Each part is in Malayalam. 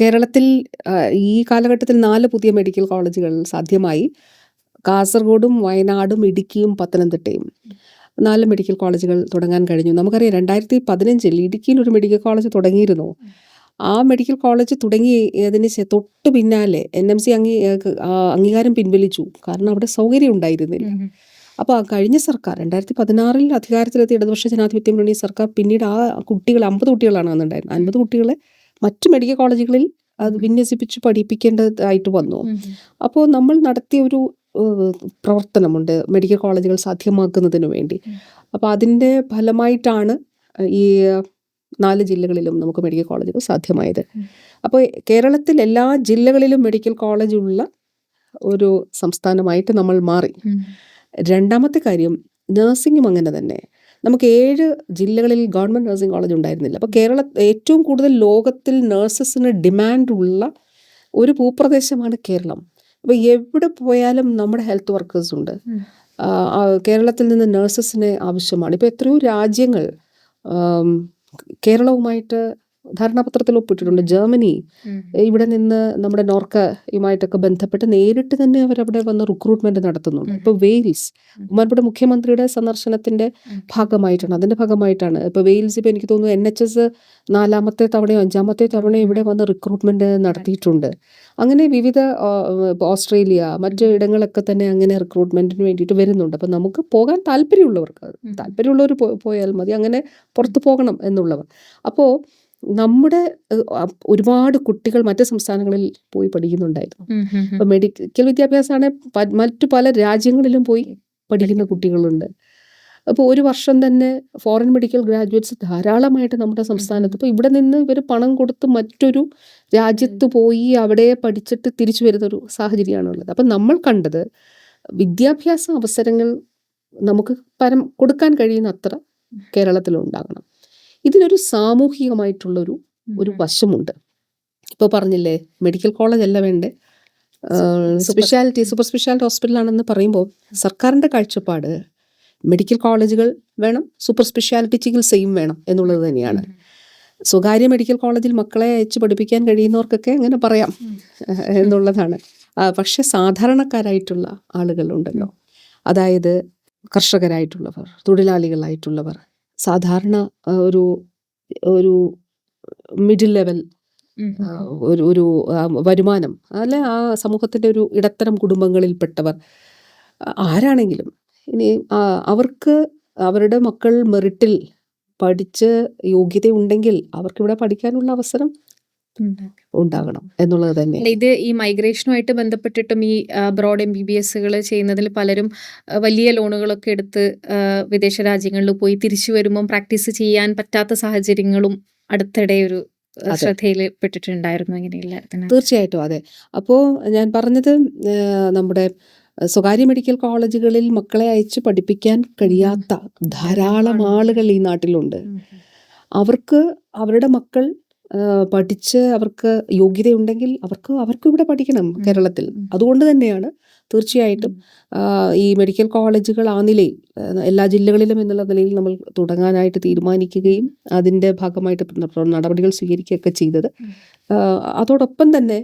കേരളത്തിൽ ഈ കാലഘട്ടത്തിൽ നാല് പുതിയ മെഡിക്കൽ കോളേജുകൾ സാധ്യമായി. കാസർഗോഡും വയനാടും ഇടുക്കിയും പത്തനംതിട്ടയും. നാല് മെഡിക്കൽ കോളേജുകൾ തുടങ്ങാൻ കഴിഞ്ഞു. നമുക്കറിയാം രണ്ടായിരത്തി പതിനഞ്ചിൽ ഇടുക്കിയിൽ ഒരു മെഡിക്കൽ കോളേജ് തുടങ്ങിയിരുന്നു. ആ മെഡിക്കൽ കോളേജ് തുടങ്ങി അതിന് തൊട്ട് പിന്നാലെ എൻ എം സി അംഗീ അംഗീകാരം പിൻവലിച്ചു. കാരണം അവിടെ സൗകര്യം ഉണ്ടായിരുന്നില്ല. അപ്പോൾ ആ കഴിഞ്ഞ സർക്കാർ രണ്ടായിരത്തി പതിനാറിൽ അധികാരത്തിലെത്തിയ ഇടതുപക്ഷ ജനാധിപത്യ മുന്നണി സർക്കാർ പിന്നീട് ആ കുട്ടികൾ അമ്പത് കുട്ടികളാണ് അന്നുണ്ടായിരുന്നത്. അൻപത് കുട്ടികളെ മറ്റ് മെഡിക്കൽ കോളേജുകളിൽ അത് വിന്യസിപ്പിച്ച് പഠിപ്പിക്കേണ്ടതായിട്ട് വന്നു. അപ്പോൾ നമ്മൾ നടത്തിയ ഒരു പ്രവർത്തനമുണ്ട് മെഡിക്കൽ കോളേജുകൾ സാധ്യമാക്കുന്നതിന് വേണ്ടി. അപ്പോൾ അതിന്റെ ഫലമായിട്ടാണ് ഈ നാല് ജില്ലകളിലും നമുക്ക് മെഡിക്കൽ കോളേജുകൾ സാധ്യമായത്. അപ്പോൾ കേരളത്തിൽ എല്ലാ ജില്ലകളിലും മെഡിക്കൽ കോളേജ് ഉള്ള ഒരു സംസ്ഥാനമായിട്ട് നമ്മൾ മാറി. രണ്ടാമത്തെ കാര്യം നഴ്സിംഗും അങ്ങനെ തന്നെ. നമുക്ക് ഏഴ് ജില്ലകളിൽ ഗവൺമെന്റ് നഴ്സിംഗ് കോളേജ് ഉണ്ടായിരുന്നില്ല. അപ്പോൾ കേരള ഏറ്റവും കൂടുതൽ ലോകത്തിൽ നഴ്സസിന് ഡിമാൻഡുള്ള ഒരു ഭൂപ്രദേശമാണ് കേരളം. അപ്പോൾ എവിടെ പോയാലും നമ്മുടെ ഹെൽത്ത് വർക്കേഴ്സ് ഉണ്ട്. കേരളത്തിൽ നിന്ന് നഴ്സസിന് ആവശ്യമാണ്. ഇപ്പോൾ എത്രയോ രാജ്യങ്ങൾ കേരളവുമായിട്ട് ധാരണാപത്രത്തിൽ ഒപ്പിട്ടിട്ടുണ്ട്. ജർമ്മനി ഇവിടെ നിന്ന് നമ്മുടെ നോർക്കയുമായിട്ടൊക്കെ ബന്ധപ്പെട്ട് നേരിട്ട് തന്നെ അവരവിടെ വന്ന് റിക്രൂട്ട്മെന്റ് നടത്തുന്നുണ്ട്. ഇപ്പൊ വെയിൽസ് ബഹുമാനപ്പെട്ട മുഖ്യമന്ത്രിയുടെ സന്ദർശനത്തിന്റെ ഭാഗമായിട്ടാണ്. അതിന്റെ ഭാഗമായിട്ടാണ്. ഇപ്പൊ വെയിൽസ് ഇപ്പൊ എനിക്ക് തോന്നുന്നു എൻ എച്ച് എസ് നാലാമത്തെ തവണയോ അഞ്ചാമത്തെ തവണയോ ഇവിടെ വന്ന് റിക്രൂട്ട്മെന്റ് നടത്തിയിട്ടുണ്ട്. അങ്ങനെ വിവിധ ഓസ്ട്രേലിയ മറ്റു ഇടങ്ങളൊക്കെ തന്നെ അങ്ങനെ റിക്രൂട്ട്മെന്റിന് വേണ്ടിയിട്ട് വരുന്നുണ്ട്. അപ്പം നമുക്ക് പോകാൻ താല്പര്യമുള്ളവർക്ക്. താല്പര്യമുള്ളവർ പോയാൽ മതി. അങ്ങനെ പുറത്തു പോകണം എന്നുള്ളവർ. അപ്പോൾ നമ്മുടെ ഒരുപാട് കുട്ടികൾ മറ്റു സംസ്ഥാനങ്ങളിൽ പോയി പഠിക്കുന്നുണ്ടായിരുന്നു. അപ്പൊ മെഡിക്കൽ വിദ്യാഭ്യാസമാണ് മറ്റു പല രാജ്യങ്ങളിലും പോയി പഠിക്കുന്ന കുട്ടികളുണ്ട്. അപ്പോൾ ഒരു വർഷം തന്നെ ഫോറിൻ മെഡിക്കൽ ഗ്രാജുവേറ്റ്സ് ധാരാളമായിട്ട് നമ്മുടെ സംസ്ഥാനത്ത്. ഇപ്പോൾ ഇവിടെ നിന്ന് ഇവർ പണം കൊടുത്ത് മറ്റൊരു രാജ്യത്ത് പോയി അവിടെ പഠിച്ചിട്ട് തിരിച്ചു വരുന്നൊരു സാഹചര്യമാണുള്ളത്. അപ്പം നമ്മൾ കണ്ടത് വിദ്യാഭ്യാസ അവസരങ്ങൾ നമുക്ക് പരം കൊടുക്കാൻ കഴിയുന്ന അത്ര കേരളത്തിലുണ്ടാകണം. ഇതിനൊരു സാമൂഹികമായിട്ടുള്ളൊരു ഒരു വശമുണ്ട്. ഇപ്പോൾ പറഞ്ഞില്ലേ മെഡിക്കൽ കോളേജ് അല്ല വേണ്ടേ? സ്പെഷ്യാലിറ്റി സൂപ്പർ സ്പെഷ്യാലിറ്റി ഹോസ്പിറ്റലാണെന്ന് പറയുമ്പോൾ സർക്കാരിന്റെ കാഴ്ചപ്പാട് മെഡിക്കൽ കോളേജുകൾ വേണം സൂപ്പർ സ്പെഷ്യാലിറ്റി ചികിത്സയും വേണം എന്നുള്ളത് തന്നെയാണ്. സ്വകാര്യ മെഡിക്കൽ കോളേജിൽ മക്കളെ അയച്ച് പഠിപ്പിക്കാൻ കഴിയുന്നവർക്കൊക്കെ അങ്ങനെ പറയാം എന്നുള്ളതാണ്. പക്ഷെ സാധാരണക്കാരായിട്ടുള്ള ആളുകളുണ്ടല്ലോ. അതായത് കർഷകരായിട്ടുള്ളവർ തൊഴിലാളികളായിട്ടുള്ളവർ സാധാരണ ഒരു ഒരു മിഡിൽ ലെവൽ ഒരു ഒരു വരുമാനം അല്ലെ ആ സമൂഹത്തിന്റെ ഒരു ഇടത്തരം കുടുംബങ്ങളിൽപ്പെട്ടവർ ആരാണെങ്കിലും ഇനി അവർക്ക് അവരുടെ മക്കൾ മെറിറ്റിൽ പഠിച്ച് യോഗ്യതയുണ്ടെങ്കിൽ അവർക്കിവിടെ പഠിക്കാനുള്ള അവസരം ഉണ്ടാകണം എന്നുള്ളത് തന്നെ ഇത് ഈ മൈഗ്രേഷനുമായിട്ട് ബന്ധപ്പെട്ടിട്ടും ഈ ബ്രോഡ് എം ബി ബി എസുകൾ ചെയ്യുന്നതിൽ പലരും വലിയ ലോണുകളൊക്കെ എടുത്ത് വിദേശ രാജ്യങ്ങളിൽ പോയി തിരിച്ചു വരുമ്പം പ്രാക്ടീസ് ചെയ്യാൻ പറ്റാത്ത സാഹചര്യങ്ങളും അടുത്തിടെ ഒരു ശ്രദ്ധയിൽപ്പെട്ടിട്ടുണ്ടായിരുന്നു ശ്രദ്ധയിൽ പെട്ടിട്ടുണ്ടായിരുന്നു എങ്ങനെയില്ല തീർച്ചയായിട്ടും അതെ. അപ്പോൾ ഞാൻ പറഞ്ഞത് നമ്മുടെ സ്വകാര്യ മെഡിക്കൽ കോളേജുകളിൽ മക്കളെ അയച്ച് പഠിപ്പിക്കാൻ കഴിയാത്ത ധാരാളം ആളുകൾ ഈ നാട്ടിലുണ്ട്. അവർക്ക് അവരുടെ മക്കൾ പഠിച്ച് അവർക്ക് യോഗ്യതയുണ്ടെങ്കിൽ അവർക്ക് അവർക്കും ഇവിടെ പഠിക്കണം കേരളത്തിൽ. അതുകൊണ്ട് തന്നെയാണ് തീർച്ചയായിട്ടും ഈ മെഡിക്കൽ കോളേജുകൾ ആ നിലയിൽ എല്ലാ ജില്ലകളിലും എന്നുള്ള നിലയിൽ നമ്മൾ തുടങ്ങാനായിട്ട് തീരുമാനിക്കുകയും അതിന്റെ ഭാഗമായിട്ട് നടപടികൾ സ്വീകരിക്കുകയൊക്കെ ചെയ്തത്. അതോടൊപ്പം തന്നെ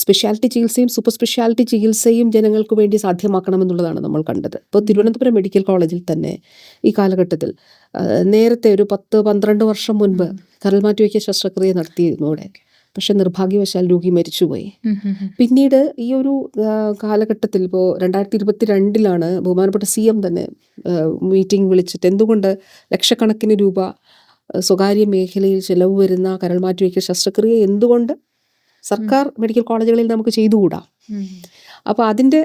സ്പെഷ്യാലിറ്റി ചികിത്സയും സൂപ്പർ സ്പെഷ്യാലിറ്റി ചികിത്സയും ജനങ്ങൾക്ക് വേണ്ടി സാധ്യമാക്കണമെന്നുള്ളതാണ് നമ്മൾ കണ്ടത്. ഇപ്പോൾ തിരുവനന്തപുരം മെഡിക്കൽ കോളേജിൽ തന്നെ ഈ കാലഘട്ടത്തിൽ നേരത്തെ ഒരു പത്ത് പന്ത്രണ്ട് വർഷം മുൻപ് കരൾമാറ്റിവയ്ക്കൽ ശസ്ത്രക്രിയ നടത്തിയിരുന്നു അവിടെ. പക്ഷെ നിർഭാഗ്യവശാൽ രോഗി മരിച്ചുപോയി. പിന്നീട് ഈ ഒരു കാലഘട്ടത്തിൽ ഇപ്പോൾ രണ്ടായിരത്തി ഇരുപത്തി രണ്ടിലാണ് ബഹുമാനപ്പെട്ട സി എം തന്നെ മീറ്റിംഗ് വിളിച്ചിട്ട് എന്തുകൊണ്ട് ലക്ഷക്കണക്കിന് രൂപ സ്വകാര്യ മേഖലയിൽ ചിലവ് വരുന്ന കരൾമാറ്റിവയ്ക്കൽ ശസ്ത്രക്രിയ എന്തുകൊണ്ട് സർക്കാർ മെഡിക്കൽ കോളേജുകളിൽ നമുക്ക് ചെയ്തുകൂടാ. അപ്പൊ അപ്പോൾ അതിന്റെ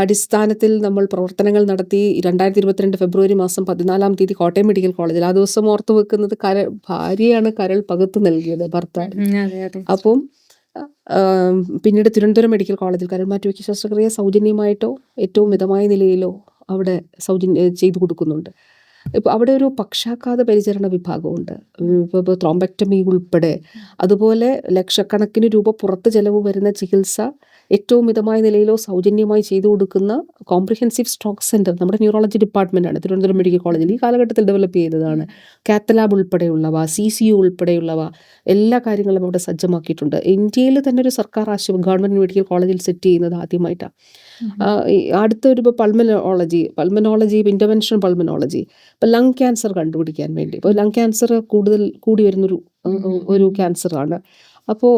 അടിസ്ഥാനത്തിൽ നമ്മൾ പ്രവർത്തനങ്ങൾ നടത്തി രണ്ടായിരത്തി ഇരുപത്തിരണ്ട് ഫെബ്രുവരി മാസം പതിനാലാം തീയതി കോട്ടയം മെഡിക്കൽ കോളേജിൽ ആ ദിവസം ഓർത്തു വെക്കുന്നത് കര ഭാര്യയാണ് കരൾ പകുത്ത് നൽകിയത് ഭർത്താവ്. അപ്പം പിന്നീട് തിരുവനന്തപുരം മെഡിക്കൽ കോളേജിൽ കരൾ മാറ്റിവയ്ക്കൽ ശസ്ത്രക്രിയ സൗജന്യമായിട്ടോ ഏറ്റവും മിതമായ നിലയിലോ അവിടെ സൗജന്യ ചെയ്തു കൊടുക്കുന്നുണ്ട്. ഇപ്പോൾ അവിടെ ഒരു പക്ഷാഘാത പരിചരണ വിഭാഗമുണ്ട്. ഇപ്പോൾ ത്രോംബക്ടമി ഉൾപ്പെടെ. അതുപോലെ ലക്ഷക്കണക്കിന് രൂപ പുറത്ത് ചെലവ് വരുന്ന ചികിത്സ ഏറ്റവും മിതമായ നിലയിലോ സൗജന്യമായി ചെയ്തു കൊടുക്കുന്ന കോംപ്രിഹെൻസീവ് സ്ട്രോക്ക് സെന്റർ നമ്മുടെ ന്യൂറോളജി ഡിപ്പാർട്ട്മെന്റാണ് തിരുവനന്തപുരം മെഡിക്കൽ കോളേജിൽ ഈ കാലഘട്ടത്തിൽ ഡെവലപ്പ് ചെയ്തതാണ്. കാത്തലാബ് ഉൾപ്പെടെയുള്ളവ സി സി യു ഉൾപ്പെടെയുള്ളവ എല്ലാ കാര്യങ്ങളും അവിടെ സജ്ജമാക്കിയിട്ടുണ്ട്. ഇന്ത്യയിൽ തന്നെ ഒരു സർക്കാർ ആശുപത്രി ഗവൺമെന്റ് മെഡിക്കൽ കോളേജിൽ സെറ്റ് ചെയ്യുന്നത് ആദ്യമായിട്ടാണ് അടുത്തൊരു ഇപ്പോൾ പൾമനോളജി പൾമനോളജി ഇന്റർവെൻഷൻ പൾമനോളജി ഇപ്പോൾ ലങ് ക്യാൻസർ കണ്ടുപിടിക്കാൻ വേണ്ടി. ഇപ്പോൾ ലങ് ക്യാൻസർ കൂടുതൽ കൂടി വരുന്നൊരു ഒരു ക്യാൻസറാണ് അപ്പോൾ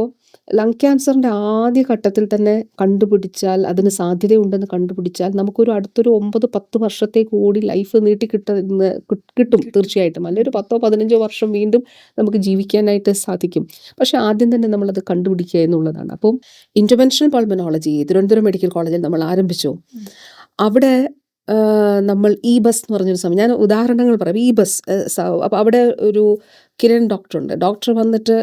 ലങ് ക്യാൻസറിന്റെ ആദ്യ ഘട്ടത്തിൽ തന്നെ കണ്ടുപിടിച്ചാൽ അതിന് സാധ്യതയുണ്ടെന്ന് കണ്ടുപിടിച്ചാൽ നമുക്കൊരു അടുത്തൊരു ഒമ്പത് പത്ത് വർഷത്തേക്ക് കൂടി ലൈഫ് നീട്ടി കിട്ടുന്ന കിട്ടും തീർച്ചയായിട്ടും. അല്ലെങ്കിൽ ഒരു പത്തോ പതിനഞ്ചോ വർഷം വീണ്ടും നമുക്ക് ജീവിക്കാനായിട്ട് സാധിക്കും. പക്ഷേ ആദ്യം തന്നെ നമ്മളത് കണ്ടുപിടിക്കുക എന്നുള്ളതാണ്. അപ്പം ഇന്റർവെൻഷണൽ പൾമനോളജി തിരുവനന്തപുരം മെഡിക്കൽ കോളേജിൽ നമ്മൾ ആരംഭിച്ചു. അവിടെ നമ്മൾ ഇ ബസ് എന്ന് പറഞ്ഞൊരു സമയം. ഞാൻ ഉദാഹരണങ്ങൾ പറയാം. ഇ ബസ് അപ്പോൾ അവിടെ ഒരു കിരൺ ഡോക്ടറുണ്ട്. ഡോക്ടർ വന്നിട്ട്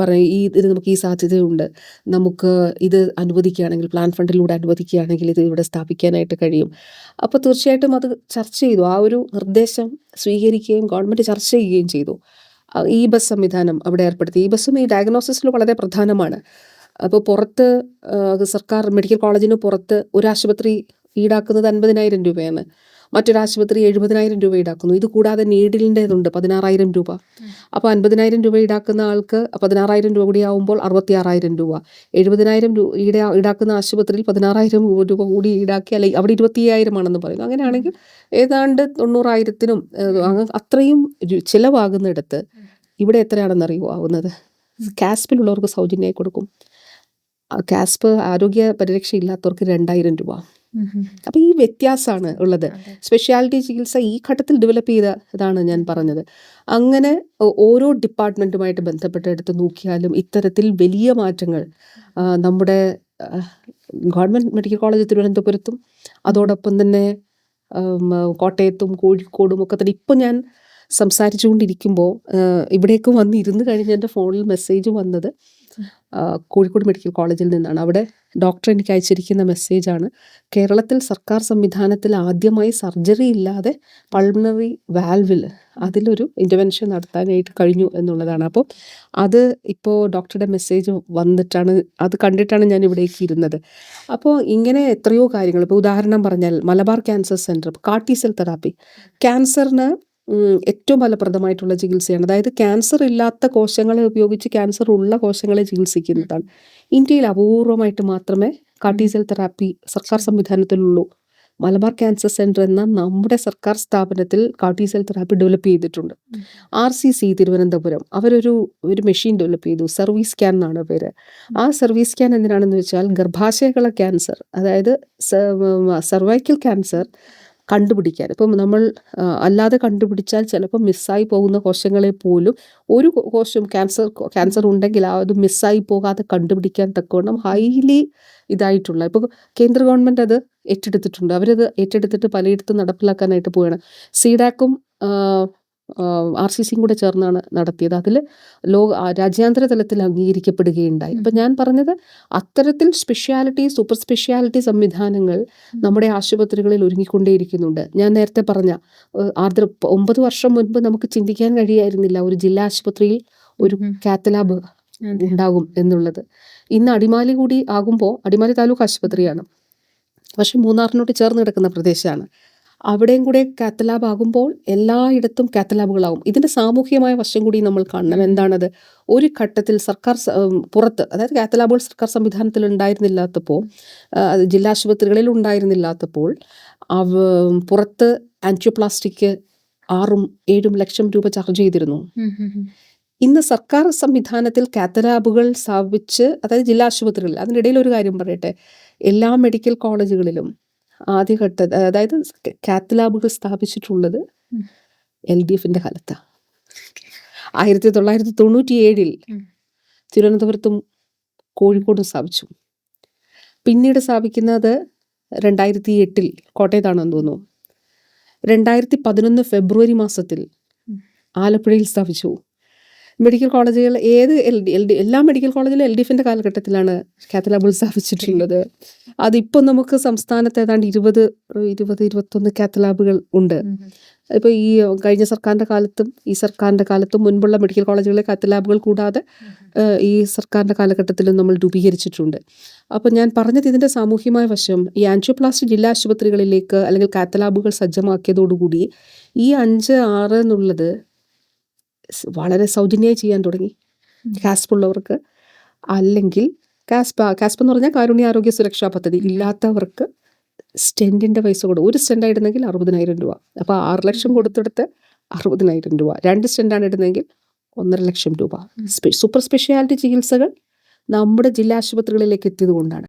പറയും ഈ ഇത് നമുക്ക് ഈ സാധ്യതയുണ്ട്. നമുക്ക് ഇത് അനുവദിക്കുകയാണെങ്കിൽ പ്ലാൻ ഫണ്ടിലൂടെ അനുവദിക്കുകയാണെങ്കിൽ ഇത് ഇവിടെ സ്ഥാപിക്കാനായിട്ട് കഴിയും. അപ്പോൾ തീർച്ചയായിട്ടും അത് ചർച്ച ചെയ്തു. ആ ഒരു നിർദ്ദേശം സ്വീകരിക്കുകയും ഗവൺമെന്റ് ചർച്ച ചെയ്യുകയും ചെയ്തു. ഇ ബസ് സംവിധാനം അവിടെ ഏർപ്പെടുത്തി. ഈ ബസ്സും ഈ ഡയഗ്നോസിസിൽ വളരെ പ്രധാനമാണ്. അപ്പോൾ പുറത്ത് സർക്കാർ മെഡിക്കൽ കോളേജിന് പുറത്ത് ഒരു ആശുപത്രി ഈടാക്കുന്നത് അൻപതിനായിരം രൂപയാണ്. മറ്റൊരു ആശുപത്രി എഴുപതിനായിരം രൂപ ഈടാക്കുന്നു. ഇത് കൂടാതെ നീഡിലിന്റെതുണ്ട് പതിനാറായിരം രൂപ. അപ്പോൾ അൻപതിനായിരം രൂപ ഈടാക്കുന്ന ആൾക്ക് പതിനാറായിരം രൂപ കൂടി ആവുമ്പോൾ അറുപത്തി ആറായിരം രൂപ. എഴുപതിനായിരം രൂപ ഈട ഈടാക്കുന്ന ആശുപത്രിയിൽ പതിനാറായിരം രൂപ കൂടി ഈടാക്കി അല്ലെങ്കിൽ അവിടെ ഇരുപത്തി അയ്യായിരം ആണെന്ന് പറയുന്നു. അങ്ങനെയാണെങ്കിൽ ഏതാണ്ട് തൊണ്ണൂറായിരത്തിനും അത്രയും ചിലവാകുന്നിടത്ത് ഇവിടെ എത്രയാണെന്ന് അറിയുമോ ആവുന്നത്? കാസ്പിലുള്ളവർക്ക് സൗജന്യമായി കൊടുക്കും. കാസ്പ് ആരോഗ്യ പരിരക്ഷ ഇല്ലാത്തവർക്ക് രണ്ടായിരം രൂപ. അപ്പോൾ ഈ വ്യത്യാസമാണ് ഉള്ളത്. സ്പെഷ്യാലിറ്റി ചികിത്സ ഈ ഘട്ടത്തിൽ ഡെവലപ്പ് ചെയ്ത ഇതാണ് ഞാൻ പറഞ്ഞത്. അങ്ങനെ ഓരോ ഡിപ്പാർട്ട്മെന്റുമായിട്ട് ബന്ധപ്പെട്ടെടുത്ത് നോക്കിയാലും ഇത്തരത്തിൽ വലിയ മാറ്റങ്ങൾ നമ്മുടെ ഗവൺമെന്റ് മെഡിക്കൽ കോളേജ് തിരുവനന്തപുരത്തും അതോടൊപ്പം തന്നെ കോട്ടയത്തും കോഴിക്കോടും ഒക്കെ തന്നെ ഇപ്പം ഞാൻ സംസാരിച്ചുകൊണ്ടിരിക്കുമ്പോൾ ഇവിടേക്ക് വന്നിരുന്ന് കഴിഞ്ഞ് എന്റെ ഫോണിൽ മെസ്സേജ് വന്നത് കോഴിക്കോട് മെഡിക്കൽ കോളേജിൽ നിന്നാണ്. അവിടെ ഡോക്ടർ എനിക്ക് അയച്ചിരിക്കുന്ന മെസ്സേജാണ് കേരളത്തിൽ സർക്കാർ സംവിധാനത്തിൽ ആദ്യമായി സർജറി ഇല്ലാതെ പൾമണറി വാൽവിൽ അതിലൊരു ഇന്റർവെൻഷൻ നടത്താനായിട്ട് കഴിഞ്ഞു എന്നുള്ളതാണ്. അപ്പോൾ അത് ഇപ്പോൾ ഡോക്ടറുടെ മെസ്സേജ് വന്നിട്ടാണ് അത് കണ്ടിട്ടാണ് ഞാൻ ഇവിടേക്ക് ഇരുന്നത്. അപ്പോൾ ഇങ്ങനെ എത്രയോ കാര്യങ്ങൾ. ഇപ്പോൾ ഉദാഹരണം പറഞ്ഞാൽ Malabar cancer centre car T cell therapy ക്യാൻസറിന് ഏറ്റവും ഫലപ്രദമായിട്ടുള്ള ചികിത്സയാണ്. അതായത് ക്യാൻസർ ഇല്ലാത്ത കോശങ്ങളെ ഉപയോഗിച്ച് ക്യാൻസർ ഉള്ള കോശങ്ങളെ ചികിത്സിക്കുന്നതാണ്. ഇന്ത്യയിൽ അപൂർവമായിട്ട് മാത്രമേ കാർട്ടി സെൽ തെറാപ്പി സർക്കാർ സംവിധാനത്തിലുള്ളൂ. മലബാർ ക്യാൻസർ സെന്റർ എന്ന നമ്മുടെ സർക്കാർ സ്ഥാപനത്തിൽ CAR T cell therapy develop ചെയ്തിട്ടുണ്ട്. R C C Thiruvananthapuram. അവരൊരു ഒരു മെഷീൻ ഡെവലപ്പ് ചെയ്തു. സർവീസ് സ്കാൻ എന്നാണ് പേര്. ആ സർവീസ് സ്കാൻ എന്തിനാണെന്ന് വെച്ചാൽ ഗർഭാശയകള ക്യാൻസർ അതായത് സർവൈക്കൽ ക്യാൻസർ കണ്ടുപിടിക്കാൻ ഇപ്പം നമ്മൾ അല്ലാതെ കണ്ടുപിടിച്ചാൽ ചിലപ്പോൾ മിസ്സായി പോകുന്ന കോശങ്ങളെ പോലും ഒരു കോശം ക്യാൻസർ ക്യാൻസർ ഉണ്ടെങ്കിൽ അത് മിസ്സായി പോകാതെ കണ്ടുപിടിക്കാൻ തക്കവണ്ണം ഹൈലി ഇതായിട്ടുള്ള ഇപ്പോൾ കേന്ദ്ര ഗവൺമെന്റ് അത് ഏറ്റെടുത്തിട്ടുണ്ട്. അവരത് ഏറ്റെടുത്തിട്ട് പലയിടത്തും നടപ്പിലാക്കാനായിട്ട് പോവുകയാണ്. സീഡാക്കും ആർ സി സിയും കൂടെ ചേർന്നാണ് നടത്തിയത്. അതിൽ ലോക രാജ്യാന്തര തലത്തിൽ അംഗീകരിക്കപ്പെടുകയുണ്ടായി. അപ്പം ഞാൻ പറഞ്ഞത് അത്തരത്തിൽ സ്പെഷ്യാലിറ്റി സൂപ്പർ സ്പെഷ്യാലിറ്റി സംവിധാനങ്ങൾ നമ്മുടെ ആശുപത്രികളിൽ ഒരുങ്ങിക്കൊണ്ടേയിരിക്കുന്നുണ്ട്. ഞാൻ നേരത്തെ പറഞ്ഞ ആർദ്ര ഒമ്പത് വർഷം മുൻപ് നമുക്ക് ചിന്തിക്കാൻ കഴിയായിരുന്നില്ല ഒരു ജില്ലാ ആശുപത്രിയിൽ ഒരു കാത്തലാബ് ഉണ്ടാകും എന്നുള്ളത്. ഇന്ന് അടിമാലി കൂടി ആകുമ്പോൾ അടിമാലി താലൂക്ക് ആശുപത്രിയാണ്. പക്ഷെ മൂന്നാറിനോട് ചേർന്ന് കിടക്കുന്ന പ്രദേശമാണ്. അവിടെയും കൂടെ കാത്തലാബ് ആകുമ്പോൾ എല്ലായിടത്തും കാത്തലാബുകളാകും ഇതിന്റെ സാമൂഹികമായ വശം കൂടി നമ്മൾ കാണണം. എന്താണത്? ഒരു ഘട്ടത്തിൽ സർക്കാർ പുറത്ത് അതായത് കാത്തലാബുകൾ സർക്കാർ സംവിധാനത്തിൽ ഉണ്ടായിരുന്നില്ലാത്തപ്പോൾ ജില്ലാ ആശുപത്രികളിൽ ഉണ്ടായിരുന്നില്ലാത്തപ്പോൾ അവ പുറത്ത് ആന്റിയോപ്ലാസ്റ്റിക് ആറും ഏഴും ലക്ഷം രൂപ ചാർജ് ചെയ്തിരുന്നു. ഇന്ന് സർക്കാർ സംവിധാനത്തിൽ കാത്തലാബുകൾ സ്ഥാപിച്ച് അതായത് ജില്ലാ ആശുപത്രികളിൽ അതിനിടയിൽ ഒരു കാര്യം പറയട്ടെ എല്ലാ മെഡിക്കൽ കോളേജുകളിലും ആദ്യഘട്ട അതായത് കാത്തലാബുകൾ സ്ഥാപിച്ചിട്ടുള്ളത്. എൽ ഡി എഫിന്റെ കാലത്താണ് ആയിരത്തി തൊള്ളായിരത്തി തൊണ്ണൂറ്റി ഏഴിൽ തിരുവനന്തപുരത്തും കോഴിക്കോടും സ്ഥാപിച്ചു. പിന്നീട് സ്ഥാപിക്കുന്നത് രണ്ടായിരത്തി എട്ടിൽ കോട്ടയത്താണെന്ന് തോന്നുന്നു. രണ്ടായിരത്തി പതിനൊന്ന് ഫെബ്രുവരി മാസത്തിൽ ആലപ്പുഴയിൽ സ്ഥാപിച്ചു. മെഡിക്കൽ കോളേജുകൾ ഏത് എൽ ഡി എൽ ഡി എല്ലാ മെഡിക്കൽ കോളേജിലും എൽ ഡി എഫിന്റെ കാലഘട്ടത്തിലാണ് കാത്തലാബ് സ്ഥാപിച്ചിട്ടുള്ളത്. അതിപ്പോൾ നമുക്ക് സംസ്ഥാനത്ത് ഏതാണ്ട് ഇരുപത് ഇരുപത് ഇരുപത്തൊന്ന് കാത്തലാബുകൾ ഉണ്ട്. ഇപ്പോൾ ഈ കഴിഞ്ഞ സർക്കാരിന്റെ കാലത്തും ഈ സർക്കാരിന്റെ കാലത്തും മുൻപുള്ള മെഡിക്കൽ കോളേജുകളിലെ കാത്തലാബുകൾ കൂടാതെ ഈ സർക്കാരിന്റെ കാലഘട്ടത്തിലും നമ്മൾ രൂപീകരിച്ചിട്ടുണ്ട്. അപ്പോൾ ഞാൻ പറഞ്ഞത് ഇതിന്റെ സാമൂഹ്യമായ വശം ഈ ആൻജിയോപ്ലാസ്റ്റ് ജില്ലാ ആശുപത്രികളിലേക്ക് അല്ലെങ്കിൽ കാത്തലാബുകൾ സജ്ജമാക്കിയതോടുകൂടി ഈ അഞ്ച് ആറ് എന്നുള്ളത് വളരെ സൗജന്യമായി ചെയ്യാൻ തുടങ്ങി. കാസ്പ് ഉള്ളവർക്ക് അല്ലെങ്കിൽ കാസ്പ കാസ്പ് എന്ന് പറഞ്ഞാൽ കാരുണ്യ ആരോഗ്യ സുരക്ഷാ പദ്ധതി ഇല്ലാത്തവർക്ക് സ്റ്റെന്റിന്റെ പൈസ കൊടുക്കും ഒരു സ്റ്റെന്റ് ആയിരുന്നെങ്കിൽ അറുപതിനായിരം രൂപ. അപ്പോൾ ആറ് ലക്ഷം കൊടുത്തെടുത്ത് അറുപതിനായിരം രൂപ. രണ്ട് സ്റ്റെന്റാണ് ഇടുന്നതെങ്കിൽ ഒന്നര ലക്ഷം രൂപ. സ്പെ- സൂപ്പർ സ്പെഷ്യാലിറ്റി ചികിത്സകൾ നമ്മുടെ ജില്ലാ ആശുപത്രികളിലേക്ക് എത്തിയത് കൊണ്ടാണ്.